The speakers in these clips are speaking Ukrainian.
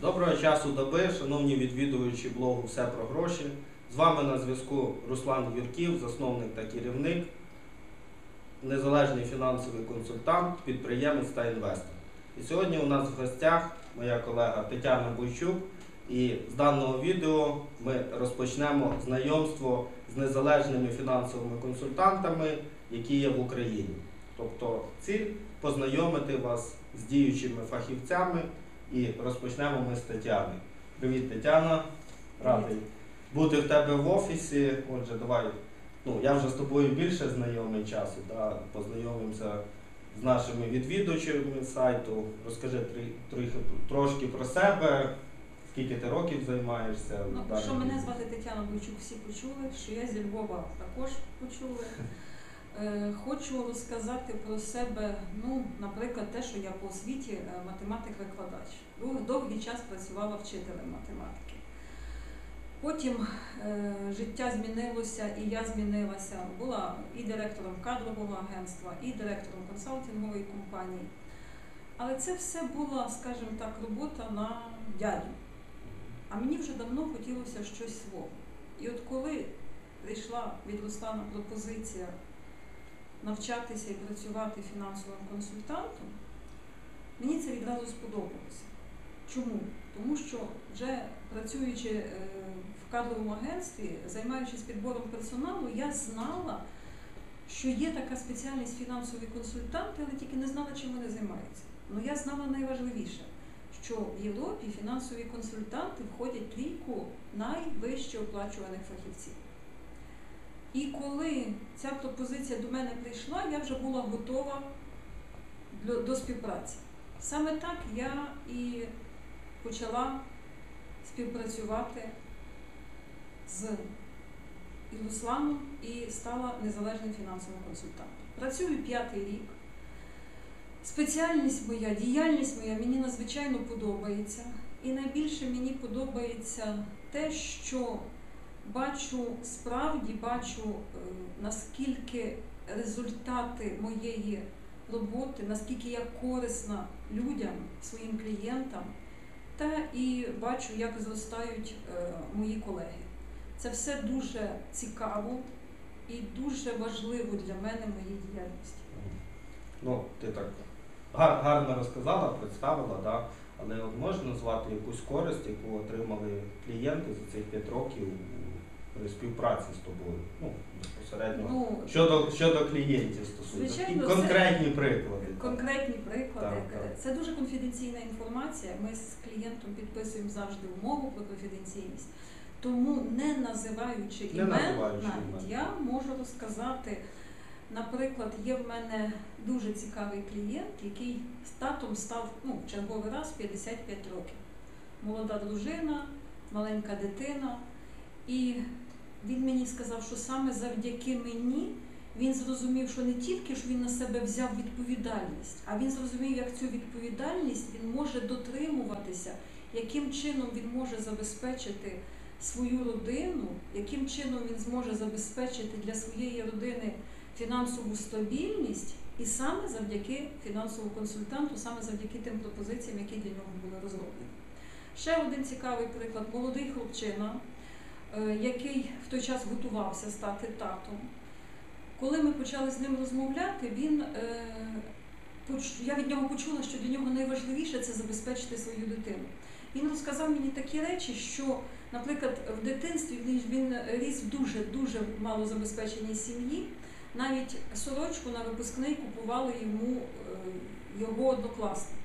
Доброго часу доби, шановні відвідувачі блогу Все про гроші. З вами на зв'язку Руслан Юрків, засновник та керівник, незалежний фінансовий консультант, підприємець та інвестор. І сьогодні у нас в гостях моя колега Тетяна Бойчук. І з даного відео ми розпочнемо знайомство з незалежними фінансовими консультантами, які є в Україні. Тобто ціль познайомити вас з діючими фахівцями і розпочнемо ми з Тетяни. Привіт, Тетяна. Радий бути в тебе в офісі. Отже, давай. Ну, я вже з тобою більше знайомий часу, да? познайомимося з нашими відвідувачами сайту. Розкажи трі- трохи, трошки про себе, скільки ти років займаєшся. Ну, що мене звати Тетяна Бойчук, всі почули, що я зі Львова також почули. Е, Хочу розказати про себе, ну, наприклад, те, що я по освіті е, математик-викладач. Довгий час працювала вчителем математики. Потім е, життя змінилося, і я змінилася. Була і директором кадрового агентства, і директором консалтингової компанії. Але це все була, скажімо так, робота на дядю. А мені вже давно хотілося щось свого. І от коли прийшла від Руслана пропозиція навчатися і працювати фінансовим консультантом, мені це відразу сподобалося. Чому? Тому що вже працюючи е, в кадровому агентстві, займаючись підбором персоналу, я знала, що є така спеціальність фінансові консультанти, але тільки не знала, чим вони займаються. Ну я знала найважливіше, що в Європі фінансові консультанти входять в трійку найвище оплачуваних фахівців. І коли ця пропозиція до мене прийшла, я вже була готова до, співпраці. Саме так я і почала співпрацювати з і і стала незалежним фінансовим консультантом. Працюю п'ятий рік. Спеціальність моя, діяльність моя мені надзвичайно подобається. І найбільше мені подобається те, що бачу, справді бачу, е, наскільки результати моєї роботи, наскільки я корисна людям, своїм клієнтам, та і бачу, як зростають е, мої колеги. Це все дуже цікаво і дуже важливо для мене моїй діяльності. Ну, ти так гар- гарно розказала, представила, да? але можна назвати якусь користь, яку отримали клієнти за цих 5 років співпраці з тобою. Ну, безпосередньо. Ну, Щодо, щодо клієнтів стосується. Звичайно, це- конкретні приклади. Конкретні приклади. Так, так. Це дуже конфіденційна інформація. Ми з клієнтом підписуємо завжди умову про конфіденційність. Тому, не називаючи Не імен, називаючи навіть імен. я можу розказати. Наприклад, є в мене дуже цікавий клієнт, який статом став ну, в черговий раз 55 років. Молода дружина, маленька дитина. І він мені сказав, що саме завдяки мені він зрозумів, що не тільки ж він на себе взяв відповідальність, а він зрозумів, як цю відповідальність він може дотримуватися, яким чином він може забезпечити свою родину, яким чином він зможе забезпечити для своєї родини фінансову стабільність, і саме завдяки фінансовому консультанту, саме завдяки тим пропозиціям, які для нього були розроблені. Ще один цікавий приклад: молодий хлопчина, який в той час готувався стати татом. Коли ми почали з ним розмовляти, він, е, я від нього почула, що для нього найважливіше це забезпечити свою дитину. Він розказав мені такі речі, що, наприклад, в дитинстві він, він ріс в дуже-дуже малозабезпеченій сім'ї. Навіть сорочку на випускний купували йому е, його однокласники.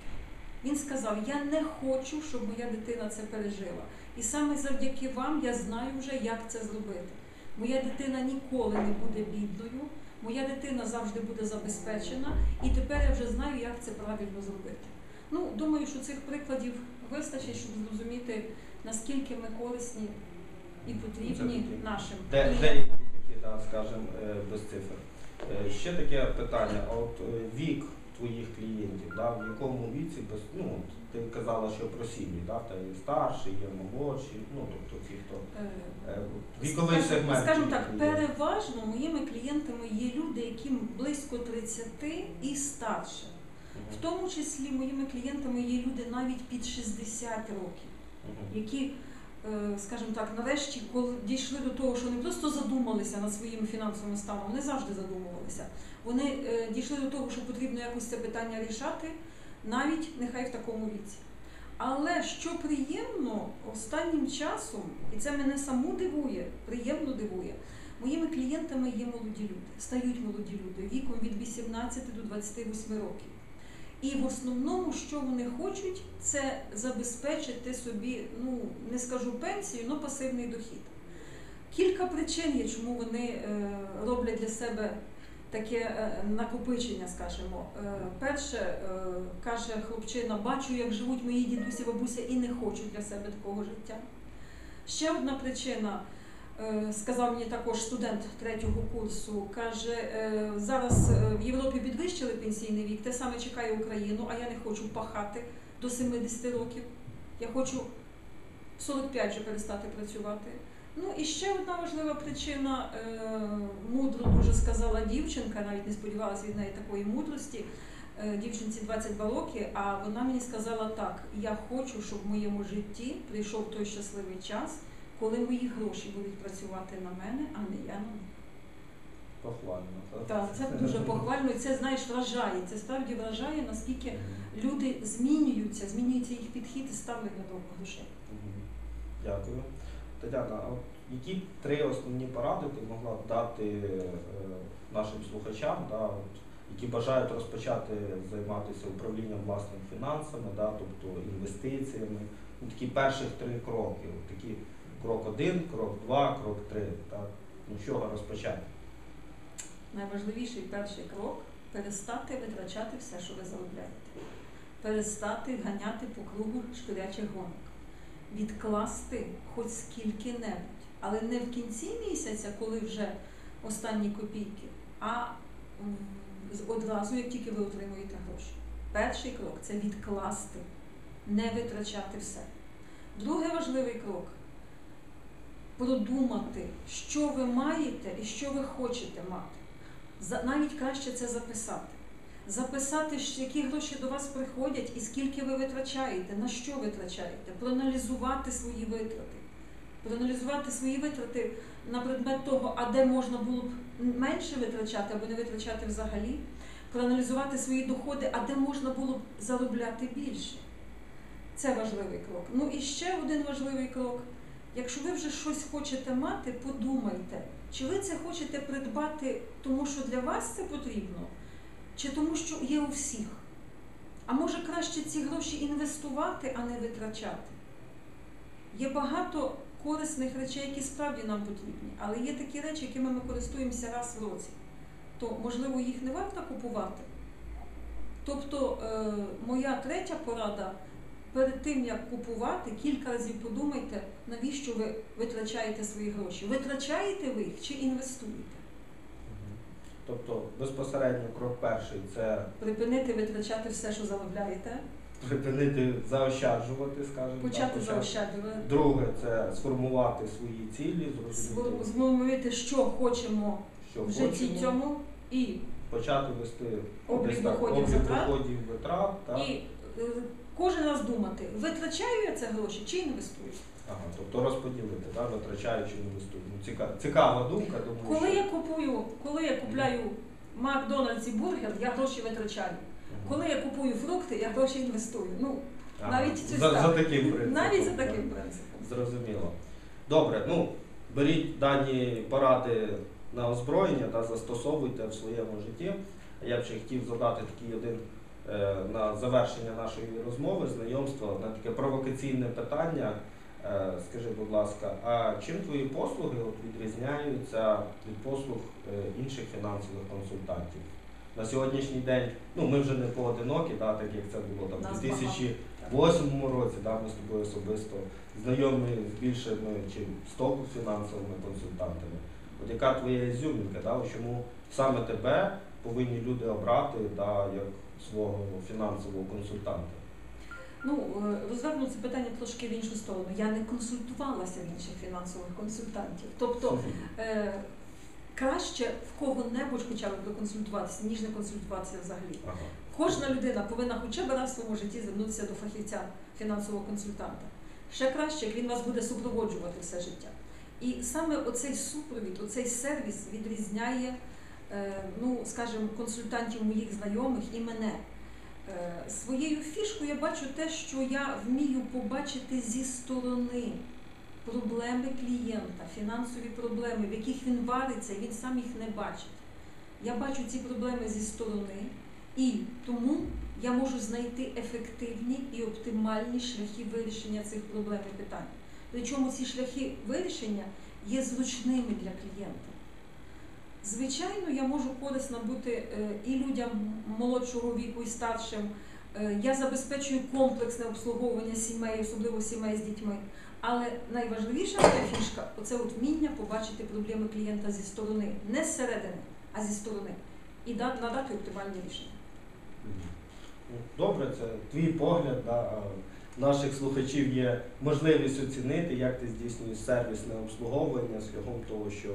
Він сказав: Я не хочу, щоб моя дитина це пережила. І саме завдяки вам я знаю вже, як це зробити. Моя дитина ніколи не буде бідною, моя дитина завжди буде забезпечена, і тепер я вже знаю, як це правильно зробити. Ну, думаю, що цих прикладів вистачить, щоб зрозуміти, наскільки ми корисні і потрібні нашим Де, деякі такі, да, скажімо, е, без цифр. Е, Ще таке питання. От е, вік твоїх клієнтів, да, в якому віці, без, ну, ти казала, що про сім'ї, да, та є старші, є молодші, ну тобто ті, хто Е, е, віковий Скажем- сегмент. Скажімо так, переважно моїми клієнтами є люди, яким близько 30 і старше. В тому числі моїми клієнтами є люди навіть під 60 років, які, скажімо так, нарешті, коли дійшли до того, що не просто задумалися над своїм фінансовим станом, вони завжди задумувалися. Вони е, дійшли до того, що потрібно якось це питання рішати, навіть нехай в такому віці. Але що приємно останнім часом, і це мене саму дивує, приємно дивує, моїми клієнтами є молоді люди, стають молоді люди віком від 18 до 28 років. І в основному, що вони хочуть, це забезпечити собі, ну не скажу пенсію, але пасивний дохід. Кілька причин є, чому вони е, роблять для себе таке е, накопичення, скажімо. Е, перше, каже хлопчина, бачу, як живуть мої дідусі, бабуся, і не хочу для себе такого життя. Ще одна причина, сказав мені також студент третього курсу, каже, е, зараз е, в Європі підвищили пенсійний вік, те саме чекає Україну, а я не хочу пахати до 70 років. Я хочу 45 вже перестати працювати. Ну і ще одна важлива причина, е, мудро дуже сказала дівчинка, навіть не сподівалася від неї такої мудрості. Е, Дівчинці 22 роки, а вона мені сказала так: я хочу, щоб в моєму житті прийшов той щасливий час, коли мої гроші будуть працювати на мене, а не я на них. Похвально, так? Так, це дуже похвально, і це знаєш вражає. Це справді вражає, наскільки люди змінюються, змінюється їх підхід і ставлення до грошей. Дякую. Тетяна, а от які три основні поради ти могла б дати е, нашим слухачам, да, от, які бажають розпочати займатися управлінням власними фінансами, да, тобто інвестиціями? Ну, такі перших три кроки. Такі крок один, крок два, крок три. Так? Ну, з чого розпочати? Найважливіший перший крок перестати витрачати все, що ви заробляєте. Перестати ганяти по кругу шпирячих гонок. Відкласти хоч скільки-небудь, але не в кінці місяця, коли вже останні копійки, а одразу, як тільки ви отримуєте гроші. Перший крок це відкласти, не витрачати все. Другий важливий крок продумати, що ви маєте і що ви хочете мати. Навіть краще це записати. Записати, які гроші до вас приходять і скільки ви витрачаєте, на що витрачаєте, проаналізувати свої витрати. Проаналізувати свої витрати на предмет того, а де можна було б менше витрачати або не витрачати взагалі. Проаналізувати свої доходи, а де можна було б заробляти більше. Це важливий крок. Ну і ще один важливий крок. Якщо ви вже щось хочете мати, подумайте, чи ви це хочете придбати, тому що для вас це потрібно, чи тому, що є у всіх. А може краще ці гроші інвестувати, а не витрачати. Є багато корисних речей, які справді нам потрібні, але є такі речі, якими ми користуємося раз в році. То, можливо, їх не варто купувати. Тобто, е, моя третя порада перед тим, як купувати, кілька разів подумайте, навіщо ви витрачаєте свої гроші. Витрачаєте ви їх чи інвестуєте? Тобто безпосередньо крок перший це Припинити витрачати все, що заробляєте, припинити заощаджувати, скажімо так, почати почати. заощаджувати, Друге це сформувати свої цілі, зрозуміти, змовити, що хочемо що в житті хочемо, цьому, і, почати вести Облік доходів, витрат. Так? і е, кожен раз думати, витрачаю я це гроші чи інвестую. Ага, тобто розподілити, так, витрачаючи інвестують. Ну, цікава, цікава думка, думаю, Коли що... я купую, коли я купляю Макдональдс і бургер, я гроші витрачаю. Мгм. Коли я купую фрукти, я гроші інвестую. Ну, Ага, навіть за, за таким принципом. навіть за таким принципом. Зрозуміло. Добре, ну беріть дані поради на озброєння та застосовуйте в своєму житті. Я б ще хотів задати такий один на завершення нашої розмови, знайомства, на таке провокаційне питання. Е, скажи, будь ласка, а чим твої послуги от, відрізняються від послуг е, інших фінансових консультантів? На сьогоднішній день, ну ми вже не поодинокі, да, так як це було там у 2000 багато. в восьмому році да, ми з тобою особисто знайомі з більшими чи 100 фінансовими консультантами. От яка твоя ізюмінка, да, чому саме тебе повинні люди обрати да, як свого фінансового консультанта? Ну, е, розверну це питання трошки в іншу сторону. Я не консультувалася в інших фінансових консультантів. Тобто е, краще в кого-небудь хоча б проконсультуватися, ніж не консультуватися взагалі. Ага. Кожна людина повинна хоча б раз в своєму житті звернутися до фахівця фінансового консультанта. Ще краще, як він вас буде супроводжувати все життя. І саме оцей супровід, оцей сервіс відрізняє, е, ну, скажімо, консультантів моїх знайомих і мене. Е, Своєю фішкою я бачу те, що я вмію побачити зі сторони проблеми клієнта, фінансові проблеми, в яких він вариться, і він сам їх не бачить. Я бачу ці проблеми зі сторони, і тому я можу знайти ефективні і оптимальні шляхи вирішення цих проблем і питань. Причому ці шляхи вирішення є зручними для клієнта. Звичайно, я можу корисно бути е, і людям молодшого віку, і старшим. Е, Я забезпечую комплексне обслуговування сімей, особливо сімей з дітьми. Але найважливіша моя фішка це от вміння побачити проблеми клієнта зі сторони, не зсередини, а зі сторони, і надати оптимальні рішення. Ну, Добре, це твій погляд. Да. Наших слухачів є можливість оцінити, як ти здійснюєш сервісне обслуговування шляхом того, що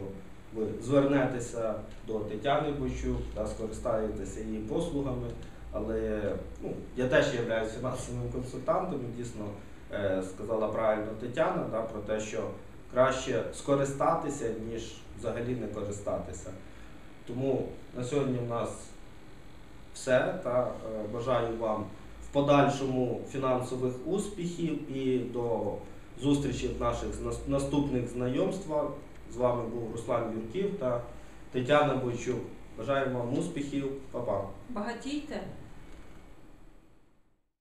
ви звернетеся до Тетяни Бойчук та скористаєтеся її послугами. Але ну, я теж являюся фінансовим консультантом і дійсно е, сказала правильно Тетяна да, про те, що краще скористатися, ніж взагалі не користатися. Тому на сьогодні в нас все. Та е, бажаю вам в подальшому фінансових успіхів і до зустрічі в наших наступних знайомствах. З вами був Руслан Юрків та Тетяна Бойчук. Бажаємо вам успіхів, Па-па. Багатійте,